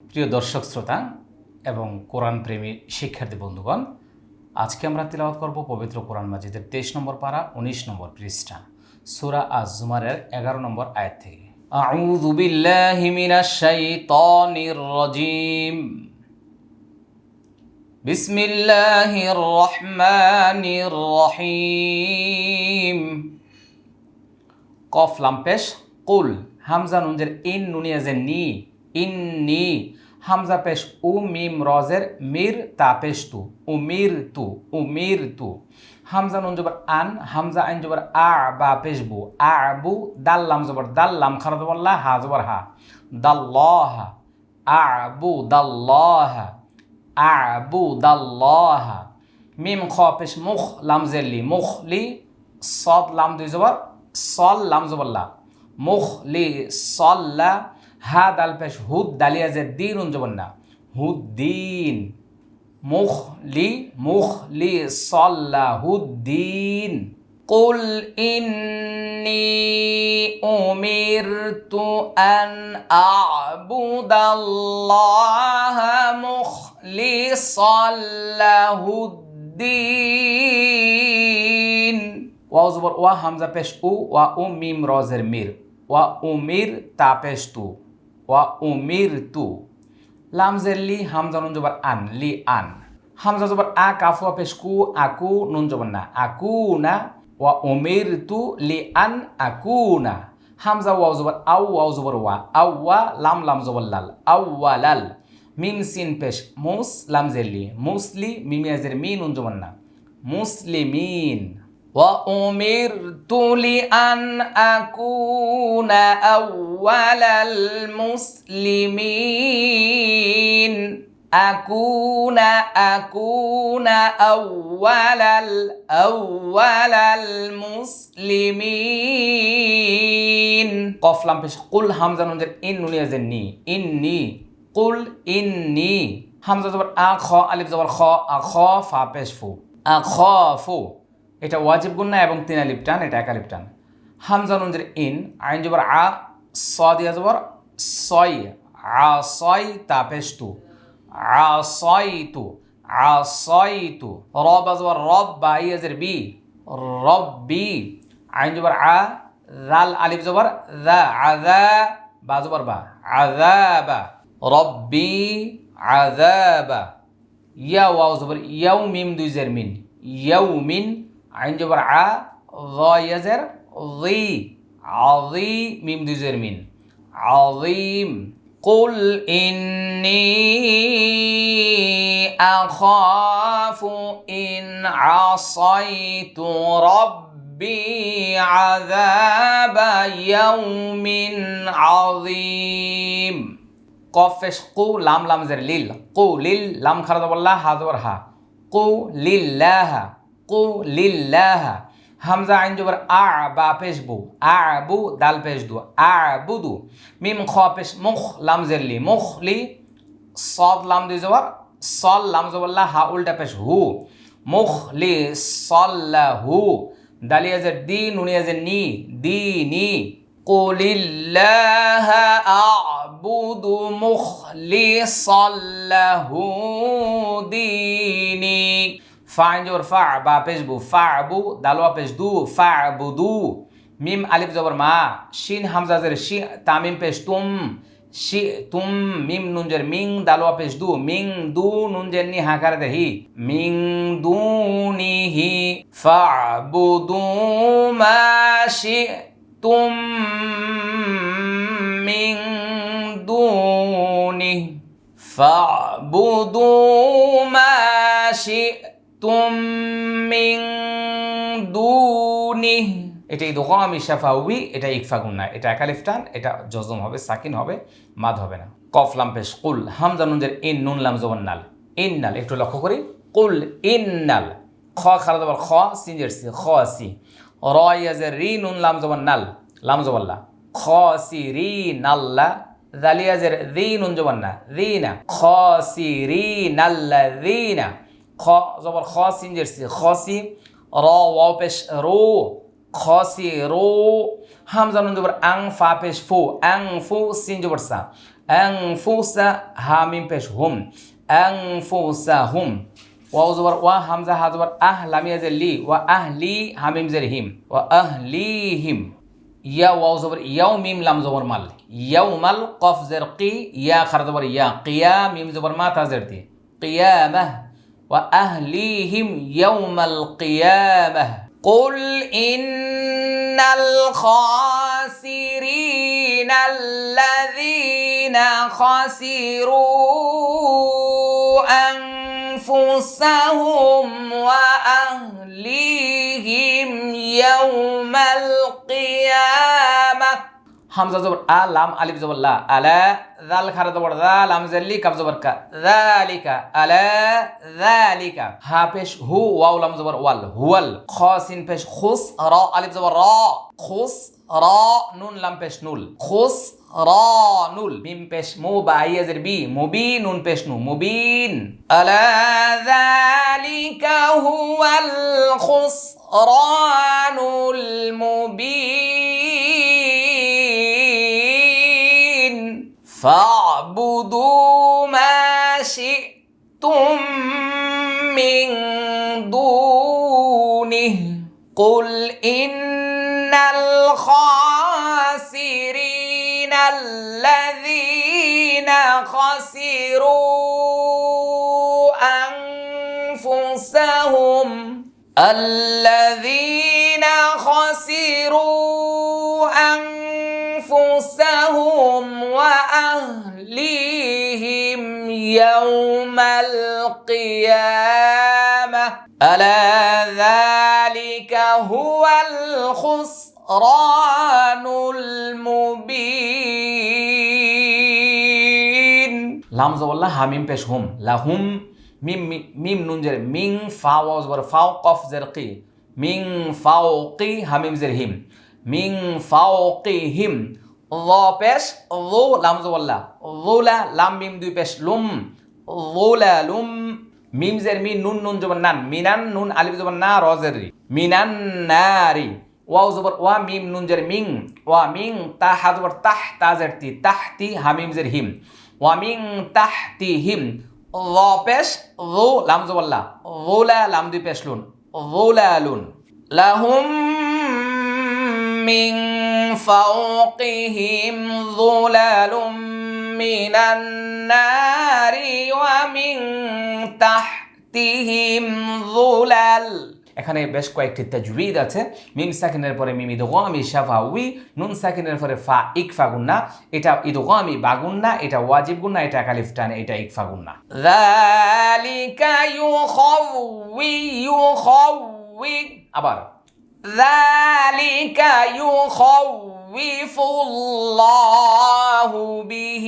প্রিয় দর্শক শ্রোতা এবং কোরআন প্রেমী শিক্ষার্থী বন্ধুগণ আজকে আমরা তিলাওয়াত করব পবিত্র কোরআন মাজিদের তেইশ নম্বর পারা উনিশ নম্বর পৃষ্ঠা সুরা আজ জুমারের এগারো নম্বর আয়াত থেকে أعوذ بالله من الشيطان الرجيم بسم الله الرحمن الرحيم কফ লাম্পেশ কুল হামজা নুনজের ইন নুনিয়াজের নি ইন্নি হামজা পেশ উ মিম রজের মির তা পেশ তু উ মির তু উ মির তু হামজা নুন জবর আন হামজা আইন জবর আ বা পেশ বু আ বু দাল লাম জবর দাল লাম হা জবর হা দাল্লাহ আ বু দাল্লাহ আ বু দাল্লাহ মিম খ পেশ মুখ লাম জেলি মুখ লি সদ লাম দুই জবর সল লাম জবল্লা মুখ লি সল্লা হা দাল পেশ হুদ দালিয়া যে দিন উঞ্জবন্না হুদ্দিন মুখ লি মুখ লি সল্লা হুদ্দিন قل إني أمرت أن أعبد الله مخلصا له الدين ওয়াও জবর ওয়া হামজা পেশ উ ওয়া উ মিম রজের মির ওয়া উমির তা পেশ তু ওয়া উমির তু লাম জের লি হামজা নুন জবর আন, লি আন। হামজা জবর আ কাফু পেশ কু আকু নুন জবর না আকু না। ওয়া উমির তু লি আন আকু না। হামজা ওয়াও জবর আউ, ওয়াও জবর ওয়া, আউ ওয়া, লাম লাম জবর লাল, আউ ওয়া লাল। মিম সিন পেশ মুস, লাম জের লি মুসলি মিমিয়াজের মিন নুন জবর না। মুসলিমিন وأمرت لأن أكون أول المسلمين. أكون أكون أول أول المسلمين. قف بش. قل همزة نونجر إن نوني أزني إني. قل إني. همزة زبر أخا ألف زبر خا. أخا فا بش فو এটা ওয়াজিব গুন্না এবং তিন আলিপ টান, এটা এক আলিপ টান। হামজা নুনজের ইন, আইন জবর আ, স দিয়া সই আ সই তা পেস্তু, আ সই তু, আ সই তু, রব জবর রব বা ইয়াজের বি, রব বি, আইন জবর আ, রাল আলিফ জবর দা আদা বা জবর বা আদাবা রব্বি আদাবা ইয়া ওয়াও জবর ইয়াউ মিম দুই জের মিন ইয়াউ মিন আইন জবর আ র ইয়াজের জি আযি মিম দুজের মিন আযীম قل إني أخاف إن عصيت ربي عذاب يوم عظيم কফেশ কু লাম লাম জের লিল কু লিল লাম খারাদ বল্লা হা জবর হা কু লিল্লাহা কো লিল্লাহা হামজা আইন জবর আ বা পেশ বু। আ বু দাল পেশ দু। আ বু দু মিম খ পেশ মুখ লামজের লি। মুখ লি, সদ লাম দুই জবর সল লাম জবল্লা হা উল্টা পেশ হু। মুখ লি সল্লা হু। দালিয়া যে দি নুনি যে নি। দি, নি। قلillah a'budu mukhlishan lahu dini ফাঞ্জোর ফা বা পেজবু ফা আবু দালোয়া পেজদু ফা আবুদু মিম আলিফ জবর মা শিন হামজাজের শি তামিম পেশ তুম শি তুম মিম নুনজের মিং দালোয়া পেশ দু মিং দু নুনজের নি হাকার দেহি মিং দু নিহি ফাবুদু মা শি তুম মিং দু নিহি ফাবুদু মা তুম মিং দুনি এটা ইদগাম ইশাফাউই এটা ইকফাগুন না এটা একালিফ টান এটা জজম হবে, সাকিন হবে, মাদ হবে না। কফ, লাম, পেশ, কুল হামজা নুনজের ইন, নুন, লাম, জবন, নাল। ইন, নাল, একটু লক্ষ্য করি। কুল, ইন, নাল। খ খারা আবার খ সিনজের সি, খ, সি। র ইয়াজের রি, নুন, লাম, জবান, নাল। লাম জবল্লা খ, সি, রি নাল্লা দালিয়াজের রি, নুন, জবন, না। রি, না। খ, সি, রি নাল্লা রি, না। খ জবর খ সিনজের সি খ সি র ওয়াও পেশ রো খসি রো হামজা নুন জবর আং ফা পেশ ফু আং ফু সিন জবর সা আনফুসা হা মিম পেশ হুম আনফুসাহুম ওয়াও জবর ওয়া হামজা হা জবর আহ লামিয়া জের লি ওয়া আহলি হামিম জের হিম ওয়া আহলিহিম ইয়া ওয়াও জবর ইয়াও মিম লাম জবর মাল ইয়াও মাল কফ জের কি ইয়া খার জবর ইয়া কিয়া মিম জবর মা তা জের দি ওয়া وأهليهم يوم القيامة. قل إن الخاسرين الذين خسروا أنفسهم وأهليهم يوم القيامة. হামজা জবর আ লাম আলিফ জবর লা আলা জাল খারা জবর দা লাম জাল্লি কাব জবর কা যালিকা আলা যালিকা হা পেশ হু ওয়াও লাম জবর ওয়াল হুয়াল খ সিন পেশ খুস র আলিফ জবর র খুস র নুন লাম পেশ নুল খুস র নুল মিম পেশ মু বা আইয়াজের বি মুবি নুন পেশ নু মুবিন আলা যালিকা হুয়াল খুসরানুল فاعبدوا ما شئتم من دونه قل إن الخاسرين الذين خسروا أنفسهم الذين يوم القيامة ألا ذلك هو الخسران المبين لام زوال حميم پیش هم لهم ميم ميم نون جر مين فاو زبر فاو قف زرقي مين فاوقي حميم زرهم مين فاوقهم মিং ল পেশ, লো লাম জবল্লা। লোলা লাম, মিম দুই পেশ, লুম। লোলা লুম, মিম জের মি, নুন নুন জবর নান। মিনান, নুন, আলিফ জবর না রজের রি। মিনান নারি ওয়াও জবর ওয়া, মিম, নুন জের মিং। ওয়া, মিং, তা, হা জবর তাহ, তা জের তি। তাহতি হামিম জের হিম। ওয়া, মিং তাহতি হিম। ল পেশ রো লাম জবল্লা। রোলা লাম দুই পেশ, লুন। রোলা লুন। লাহুম من فوقهم ظلل من النار ومن تحتهم ظلل এখানে বেশ কয়েকটি তাজউইদ আছে মিম সাকিনের পরে মিম ইদগামি শাফাউই নুন সাকিনের পরে ফা ইকফা গুন্না এটা ইদগামি বাগুন্না এটা ওয়াজিব গুন্না এটা কালিফ টান এটা ইকফা গুন্না যালিকা ইউখাউই ইউখাউই আবার ذلك يخوف الله به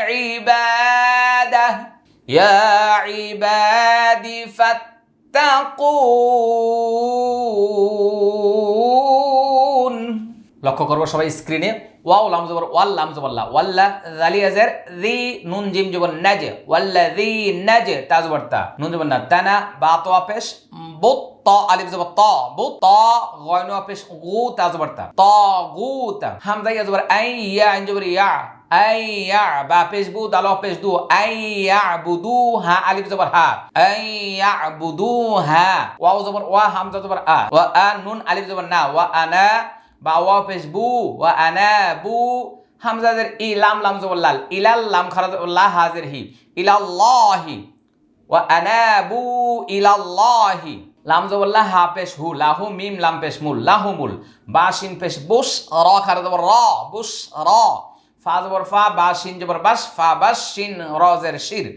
عباده يا عباد فاتقون লক্ষ্য করবো সবাই স্ক্রিনে ওয়াও লাম জবর ওয়াল লাম জবল্লা ওয়াল্লা জালিয়াজের রি নুন জিম জবর নাজ ওয়াল্লা রি নাজ তাজবর তা নুন জবর না তানা বা তো আপেশ বুত ত, আলিফ জবর ত বুত ত গয়নো হামজা ইয়া জবর আই, ইয়া, আইন জবর ইয়া। আই, ইয়া, বা পেশ বু হা, আলিফ জবর হা। আই, ইয়া বুদু বা বু। বু। ই লা, হাজির হি। ইলাল্লাহি। ওয়া আনাবু ইলাল্লাহি। লাম জবর লা হা পেশ হু, লাহু মিম, লাম পেশ মুল, লাহু মুল। বা শিন পেশ বুস, র খার জবর র, বুস, র। ফা জবর ফা, বা শিন জবর বাস, ফা বাস, শিন, র জের শির।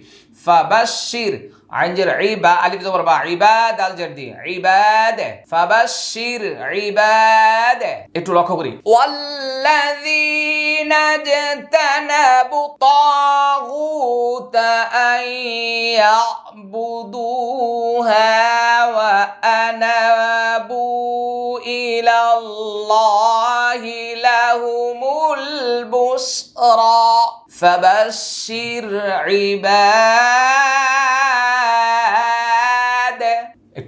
ফা বাস, শির। عين جر عيبا ألف زبر با عباد الجردي عباد فبشر عباد একটু লক্ষ্য করি والذين اجتنبوا الطاغوت أن يعبدوها وأنابوا إلى الله لهم البشرى فبشر عباد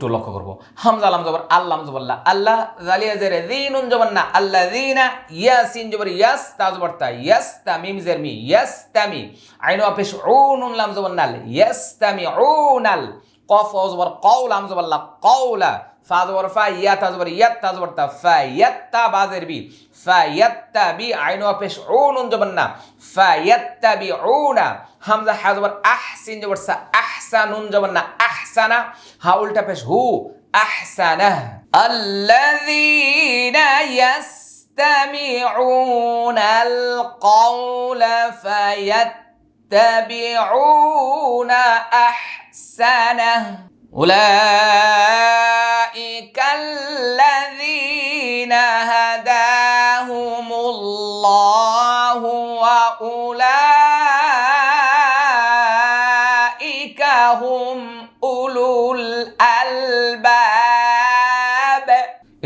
একটু লক্ষ্য করব। হামজা আলাম জবর, আল্লাহ জবল্লা আল্লাহ জালিয়া জের দিনুন জবর না। আল্লাহ দিনা ইয়াসিন জবর ইয়াস তা জবর তা ইয়াস তা মিম জের মি ইয়াস তামি আইনু আপিস উনুন লাম জবর নাল ইয়াস তামি উনাল। কফ জবর কৌল আম জবল্লা কৌলা فازور فا يا تزور يت تزور تا فا يت بازر بي فا يت بي عينو بيش عون جبنا فا يت بي عون همزة حزور أحسن جبر سا أحسن جبنا أحسن ها تا بيش هو أحسنة. الذين يستمعون القول فيتبعون أحسنه. أولئك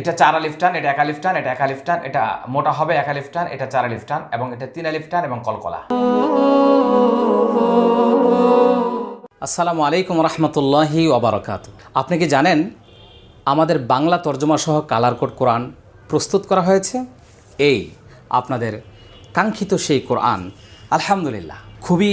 এটা চার আলিফ টান এটা এক আলিফ টান এটা এক আলিফ টান এটা মোটা হবে এক আলিফ টান এটা চার আলিফ টান এবং এটা তিন আলিফ টান এবং কলকলা। আসসালামু আলাইকুম রহমতুল্লাহি ওবরাকাত আপনি কি জানেন আমাদের বাংলা তর্জমা সহ কালার কোড কোরআন প্রস্তুত করা হয়েছে? এই, আপনাদের কাঙ্ক্ষিত সেই কোরআন, আলহামদুলিল্লাহ, খুবই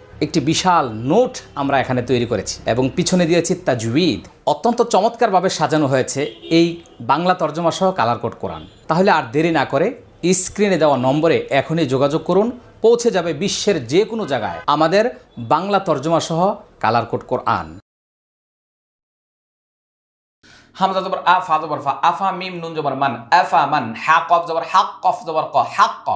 একটি বিশাল নোট আমরা এখানে তৈরি করেছি এবং পিছনে দিয়েছি তাজউইদ। অত্যন্ত চমৎকারভাবে সাজানো হয়েছে এই বাংলা তর্জমা সহ কালার কোড কোরআন। তাহলে আর দেরি না করে স্ক্রিনে দেওয়া নম্বরে এখনই যোগাযোগ করুন, পৌঁছে যাবে বিশ্বের যে কোনো জায়গায় আমাদের বাংলা তর্জমা সহ কালার কোড কোরআন। হামজা জবর আ, ফা জবর ফা, আফা, মিম, নুন জবর মান, আফা মান, হা, কফ জবর হাক কফ জবর ক হাক ক,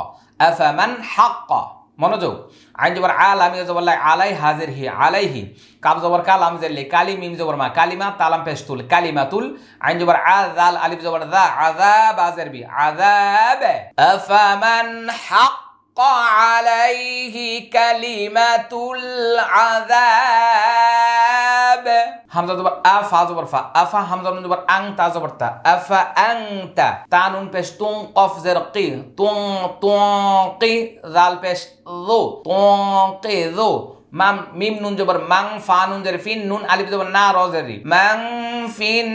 আফা মান হাক ক। মনোযোগ আইন জবর আল আমি জবর লাই আলাই হাজির হি আলাইহি কাব জবর কাল আম জেরলি কালি মিম জবর মা কালিমা তালাম পেস্তুল কালিমাতুল আইন জবর আ জাল আলিফ জবর দা আযাব আজের বি আযাব আফামান হাক عليه كلمة العذاب হামজা জবর আ, ফা জবর ফা। আফা হামজা নুন জবর আং, তা জবর তা। আফা আং, তা। তা নুন পেশ তুং, কফ জের কি? তুং তুং, কি? জাল পেশ জো তুং, কি? জো মাম, মিম নুন জবর মাং, ফা নুন জের ফিন, নুন আলিফ জবর না, র জেরি মাং, ফিন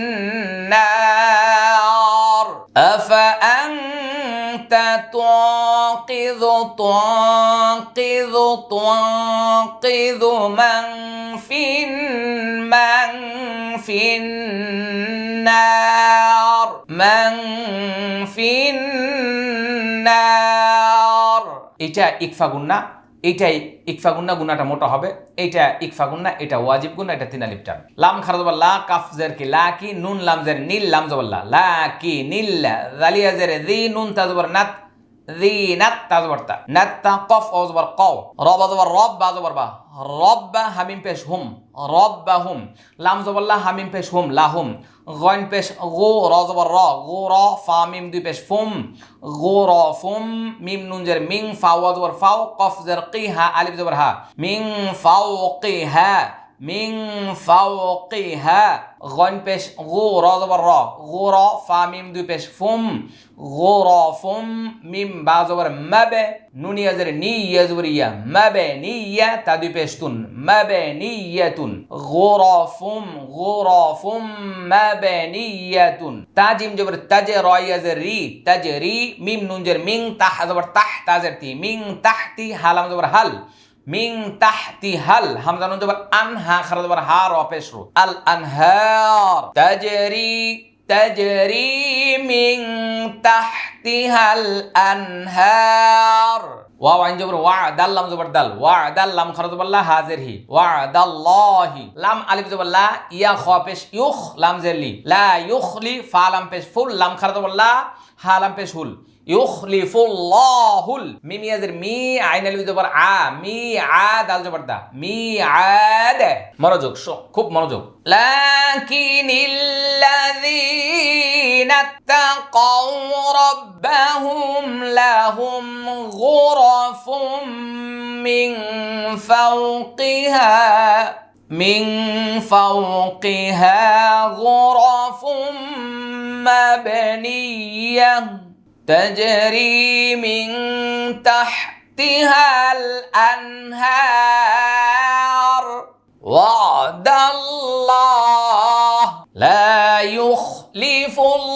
নার النار أفأنت تنقذ تنقذ تنقذ من في من في النار من في النار. إجا إكفاقنا এইটাই ইকফা গুন্না, গুন্নাটা মোটা হবে। এইটা ইকফা গুন্না, এটা ওয়াজিব গুন্না, এটা তিন আলিফ টান। লাম খারাজ লা কাফ জের কি, লা কি, নুন, লাম জের, নীল, লাম জবল্লা লা। কি, নীল, জালিয়া জের দি নুন তাজবর নাত দি নাত তাজবর তা নাত তা কফ ও জবর কও রব জবর রব বা জবর বা রব বা হামিম পেশ হুম রব বা হুম লাম জবল্লা হামিম পেশ হুম লাহুম গইন পেশ গো র জবর র গো র ফা মিম দুই পেশ ফুম গো র ফুম মিম নুন জের মিং ফা ওয়া জবর ফাও কফ জের কি হা আলিফ জবর হা মিং ফাও কি হা মিং ফাও কি হা গইন পেশ গো, র জবর র। গো, র, ফা, মিম, দুই পেশ ফুম। গো, র, ফুম, মিম, বা, জবর মাবে, নুনিয়া, জের নি ইয়া জবর ইয়া, মাবে, নিয়া, তা, দুই পেশ তুন, মাবে নিয়াতুন গো, র, ফুম, গো, র, ফুম, মাবে নিয়াতুন তাজিম জবর তাজে র, ইয়া, জের, রি তাজে রি, মিম, নুন, জের, মিং, তাহ, জবর তাহ তাজের তি, মিং তাহতি হালাম, জবর হাল। মিং তাহতি হাল, হামজা নুন জবর আন হা খারা জবর হা র পেশ রু আল আনহার। তাজরি তাজরি মিং তাহতিহাল আনহার। ওয়া আইন জবর ওয়া দাল লাম জবর দাল। ওয়া দাল লাম খরা জবর লা, হাজির হি। ওয়া দাল্লাহি লাম আলিফ জবর লা, ইয়া খ পেশ ইউখ, লাম জেলি লা। ইউখলি ফা লাম পেশ ফুল, লাম খরা জবর লা, হা লাম পেশ হুল। ইউখলিফুল্লাহুল মিম ইয়াজের মি আইন আলিফ জবর আ মি আ দাল জবর দা মি আদ মনোযোগ শো- খুব মনোযোগ লাকিনিল্লাযীনা তাকাউ রাব্বাহুম লাহুম গুরাফুম মিন ফাওকিহা من فوقها غرف مبنيه تجري من تحتها الأنهار. وعد الله لا يخلف الله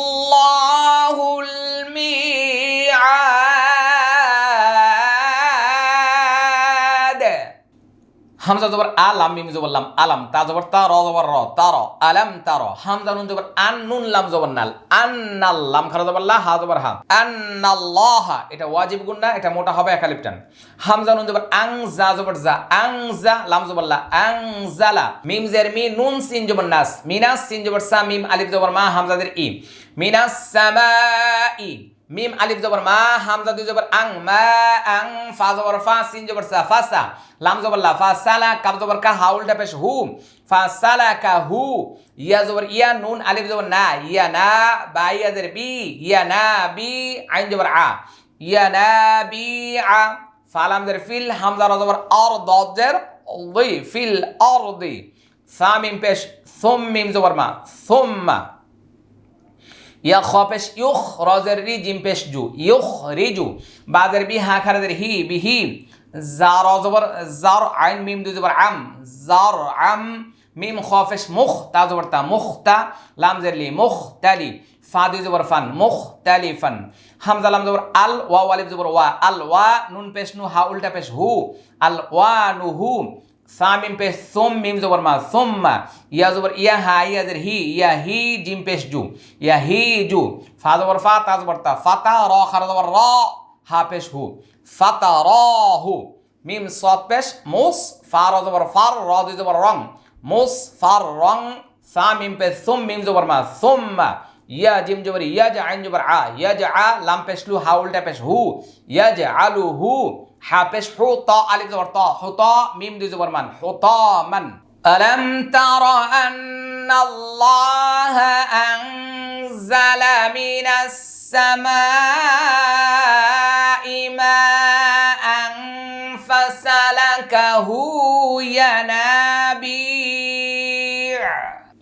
হামজা জবর আলাম, মিম জবর লাম, আলাম, তা জবর তা, র জবর র তার আলাম তার হামজা নুন জবর আন, নুন লাম জবর নাল আন্নাল লাম, খারা জবর লা, হা জবর হা আন্নাল্লাহ এটা ওয়াজিব গুন্না এটা মোটা হবে একালিফ টান হামজা নুন জবর আং, জা জবর জা, আং, জা লাম জবর লা, আং জালা মিম জের মি, নুন সিন জবর নাস, মিনাস সিন জবর সা, মিম আলিফ জবর মা হামজা দের ই, মিনাস সামাই মিম আলিফ জবর মা হামজা দুই জবর আং, মা, আং, ফা জবর ফা, সিন জবর সা ফাসা লাম জবর লা, ফা সালা কাব জবর কা, হা উল্টা পেশ হু, ফা সালা কা হু, ইয়া জবর ইয়া, নুন আলিফ জবর না, ইয়া না, বা ইয়া জের বি, ইয়া না, বি, আইন জবর আ, ইয়া না, বি, আ ফালাম জের ফিল হামজা র জবর আর দদ জের ফিল আর দি, সা মিম পেশ, সুম মিম জবর মা সুম্মা ইয়া খ পেশ ইউখ রজের রি জিম পেশ জু, ইউখ রিজু বাজের বি হা খারাদের হি বিহি জার জবর, জার আইন, মিম দু জবর আম। জার আম, মিম খ পেশ মুখ, তা জবর তা মুখ তা। লাম জের লি মুখ তালি ফা দুই জবর ফান, মুখ তালি ফান। হামজা, লাম জবর আল, ওয়া, ওয়ালিফ জবর ওয়া। আল, ওয়া, নুন পেশ নু, হা, উল্টা পেশ হু। আল, ওয়া, নু, হু। সামিম পেশ সোম মিম জবর মা সোম্মা ইয়া জবর ইয়া হা ইয়া জের হি ইয়া হি জিম পেশ জু ইয়া হি জু ফা জবর ফা তা জবর তা ফাতা র খারা জবর র হা পেশ হু ফাতা র হু মিম সদ পেশ মুস ফা র জবর ফার র দুই জবর রং মুস ফার রং সা মিম পেশ সোম মিম জবর মা সোম্মা ইয়া জিম জবর ইয়া জা আইন জবর আ ইয়া জা আ লাম পেশ লু হা উল্টা পেশ হু ইয়া জা আলু হু حابش حوطا ألف زبر طا. حوطا ميم دي زبر من؟ حوطا من؟ ألم تر أن الله أنزل من السماء ماء فسلكه ينابيع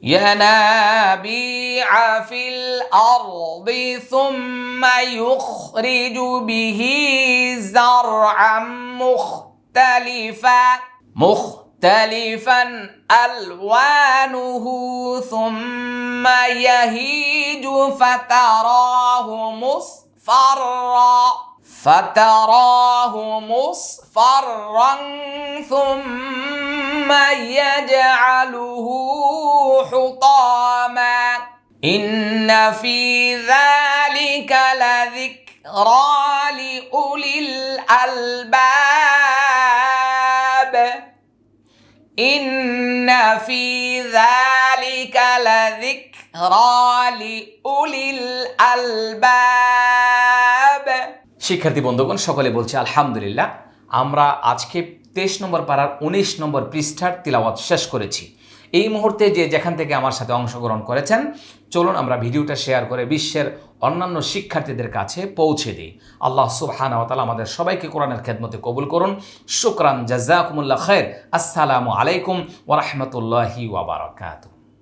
ينابيع في الأرض ثم يخرج به زرعا مختلفا مختلفا ألوانه ثم يهيج فتراه مصفرا. فتراه مصفرا ثم يجعله حطاما. إن في ذلك لذكرى لأولي الألباب. إن في ذلك لذكرى لأولي الألباب. শিক্ষার্থী বন্ধুগণ, সকলে বলছে, আলহামদুলিল্লাহ, আমরা আজকে তেইশ নম্বর পাড়ার উনিশ নম্বর পৃষ্ঠার তিলাওয়াত শেষ করেছি। এই মুহূর্তে যে যেখান থেকে আমার সাথে অংশগ্রহণ করেছেন, চলুন আমরা ভিডিওটা শেয়ার করে বিশ্বের অন্যান্য শিক্ষার্থীদের কাছে পৌঁছে দিই। আল্লাহ সুবহানা আমাদের সবাইকে কোরআনের খেদমতে কবুল করুন। শুকরান জাজাকুমুল্লাহ খের আসসালামু আলাইকুম ওয়া রাহমাতুল্লাহি ওয়া বারাকাতুহু।